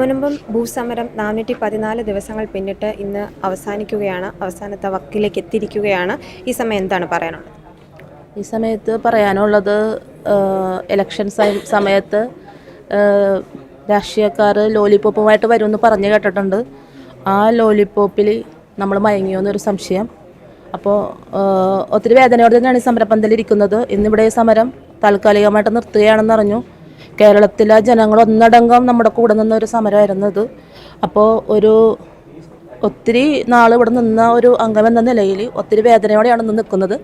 മുൻപും ഭൂസമരം നാനൂറ്റി പതിനാല് ദിവസങ്ങൾ പിന്നിട്ട് ഇന്ന് അവസാനിക്കുകയാണ്. അവസാനത്തെ വക്കിലേക്ക് എത്തിയിരിക്കുകയാണ്. ഈ സമയം എന്താണ് പറയാനുള്ളത്? ഈ സമയത്ത് പറയാനുള്ളത് ഇലക്ഷൻ സമയത്ത് രാഷ്ട്രീയക്കാർ ലോലിപ്പോപ്പുമായിട്ട് വരുമെന്ന് പറഞ്ഞു കേട്ടിട്ടുണ്ട്. ആ ലോലിപ്പോപ്പിൽ നമ്മൾ മയങ്ങിയോന്നൊരു സംശയം. അപ്പോൾ ഒത്തിരി വേദനയോടെ തന്നെയാണ് ഈ സമരപ്പന്തലിരിക്കുന്നത്. ഇന്നിവിടെ സമരം താൽക്കാലികമായിട്ട് നിർത്തുകയാണെന്ന് അറിഞ്ഞു കേരളത്തിലെ ജനങ്ങൾ ഒന്നടങ്കം നമ്മുടെ കൂടെ നിന്ന ഒരു സമരമായിരുന്നു ഇത് അപ്പോൾ ഒരു ഒത്തിരി നാൾ ഇവിടെ നിന്ന ഒരു അംഗമെന്ന നിലയിൽ ഒത്തിരി വേദനയോടെയാണ് ഇന്ന് നിൽക്കുന്നത്.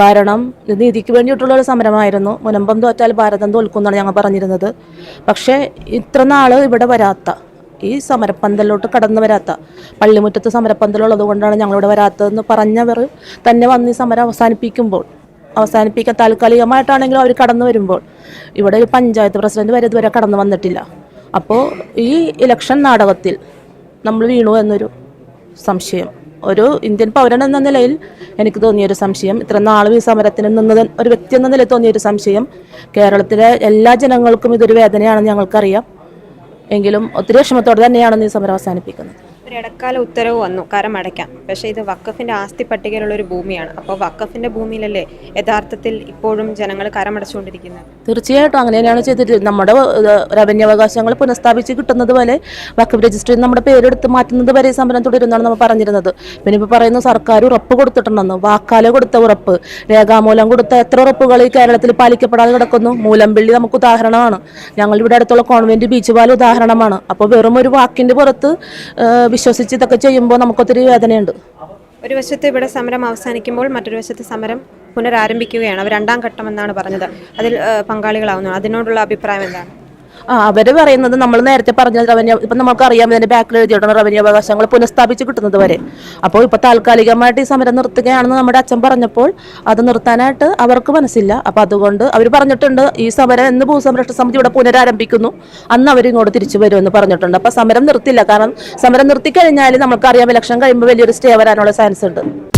കാരണം നീതിക്ക് വേണ്ടിയിട്ടുള്ള ഒരു സമരമായിരുന്നു. മുനമ്പം തോറ്റാൽ ഭാരതം തോൽക്കുമെന്നാണ് ഞങ്ങൾ പറഞ്ഞിരുന്നത്. പക്ഷേ ഇത്ര നാൾ ഇവിടെ വരാത്ത ഈ സമരപ്പന്തലിലോട്ട് കടന്നു വരാത്ത പള്ളിമുറ്റത്ത് സമരപ്പന്തലുള്ളത് കൊണ്ടാണ് ഞങ്ങളിവിടെ വരാത്തതെന്ന് പറഞ്ഞവർ തന്നെ വന്ന് ഈ സമരം അവസാനിപ്പിക്കുമ്പോൾ അവസാനിപ്പിക്കാൻ താൽക്കാലികമായിട്ടാണെങ്കിലും അവർ കടന്നു വരുമ്പോൾ. ഇവിടെ ഒരു പഞ്ചായത്ത് പ്രസിഡന്റ് വരെ ഇതുവരെ കടന്നു വന്നിട്ടില്ല. അപ്പോൾ ഈ ഇലക്ഷൻ നാടകത്തിൽ നമ്മൾ വീണു എന്നൊരു സംശയം. ഒരു ഇന്ത്യൻ പൗരൻ എന്ന നിലയിൽ എനിക്ക് തോന്നിയൊരു സംശയം. ഇത്ര നാളും ഈ സമരത്തിന് നിന്നത് ഒരു വ്യക്തി എന്ന നിലയിൽ തോന്നിയൊരു സംശയം. കേരളത്തിലെ എല്ലാ ജനങ്ങൾക്കും ഇതൊരു വേദനയാണെന്ന് ഞങ്ങൾക്കറിയാം. എങ്കിലും ഒത്തിരി വിഷമത്തോടെ തന്നെയാണ് ഈ സമരം അവസാനിപ്പിക്കുന്നത്. ഒരു ഇടക്കാല ഉത്തരവ് വന്നു കരം അടയ്ക്കാം പക്ഷേ ഇത് വക്കഫിന്റെ ആസ്തി പട്ടികയിലുള്ള ഒരു ഭൂമിയാണ്. അപ്പോൾ വക്കഫിന്റെ ഭൂമിയിലല്ലേ യഥാർത്ഥത്തിൽ ഇപ്പോഴും ജനങ്ങൾ കരമടച്ചുകൊണ്ടിരിക്കുന്നത് തീർച്ചയായിട്ടും അങ്ങനെ തന്നെയാണ് ചെയ്തിട്ട് നമ്മുടെ റവന്യൂ അവകാശങ്ങൾ പുനഃസ്ഥാപിച്ച് കിട്ടുന്നത് പോലെ വക്കഫ് രജിസ്റ്ററിൽ നമ്മുടെ പേരെടുത്ത് മാറ്റുന്നത് വരെ സമരം തുടരുന്നതാണ് നമ്മൾ പറഞ്ഞിരുന്നത്. പിന്നെ ഇപ്പോൾ പറയുന്ന സർക്കാർ ഉറപ്പ് കൊടുത്തിട്ടുണ്ടെന്ന്. വാക്കാല കൊടുത്ത ഉറപ്പ് രേഖാമൂലം കൊടുത്ത എത്ര ഉറപ്പുകൾ ഈ കേരളത്തിൽ പാലിക്കപ്പെടാതെ കിടക്കുന്നു? മൂലംപിള്ളി നമുക്ക് ഉദാഹരണമാണ്. ഞങ്ങളുടെ അടുത്തുള്ള കോൺവെന്റ് ബീച്ച് പാലം ഉദാഹരണമാണ്. അപ്പോൾ വെറും ഒരു വാക്കിന്റെ പുറത്ത് വിശ്വസിച്ച് ഇതൊക്കെ ചെയ്യുമ്പോൾ നമുക്കൊത്തിരി വേദനയുണ്ട്. ഒരു വശത്ത് ഇവിടെ സമരം അവസാനിക്കുമ്പോൾ മറ്റൊരു വശത്ത് സമരം പുനരാരംഭിക്കുകയാണ്. അവർ രണ്ടാം ഘട്ടം എന്നാണ് പറഞ്ഞത്. അതിൽ പങ്കാളികളാവുന്നു. അതിനോടുള്ള അഭിപ്രായം എന്താണ്? അവർ പറയുന്നത് നമ്മൾ നേരത്തെ പറഞ്ഞ റവന്യൂ ഇപ്പം നമുക്ക് അറിയാം ഇതിന്റെ ബാക്കിൽ എഴുതിയിട്ടുണ്ട് റവന്യൂ അവകാശങ്ങൾ പുനഃസ്ഥാപിച്ച് കിട്ടുന്നത് വരെ. അപ്പോൾ ഇപ്പൊ താൽക്കാലികമായിട്ട് ഈ സമരം നിർത്തുകയാണെന്ന് നമ്മുടെ അച്ഛൻ പറഞ്ഞപ്പോൾ അത് നിർത്താനായിട്ട് അവർക്ക് മനസ്സില്ല. അപ്പോൾ അതുകൊണ്ട് അവർ പറഞ്ഞിട്ടുണ്ട് ഈ സമരം എന്ന് ഭൂസംരക്ഷണ സമിതി ഇവിടെ പുനരാരംഭിക്കുന്നു. അന്ന് അവർ ഇങ്ങോട്ട് തിരിച്ചു വരുമെന്ന് പറഞ്ഞിട്ടുണ്ട്. അപ്പോൾ സമരം നിർത്തില്ല. കാരണം സമരം നിർത്തിക്കഴിഞ്ഞാൽ നമുക്കറിയാം ഇലക്ഷൻ കഴിയുമ്പോൾ വലിയൊരു സ്റ്റേ വരാനുള്ള ചാൻസ് ഉണ്ട്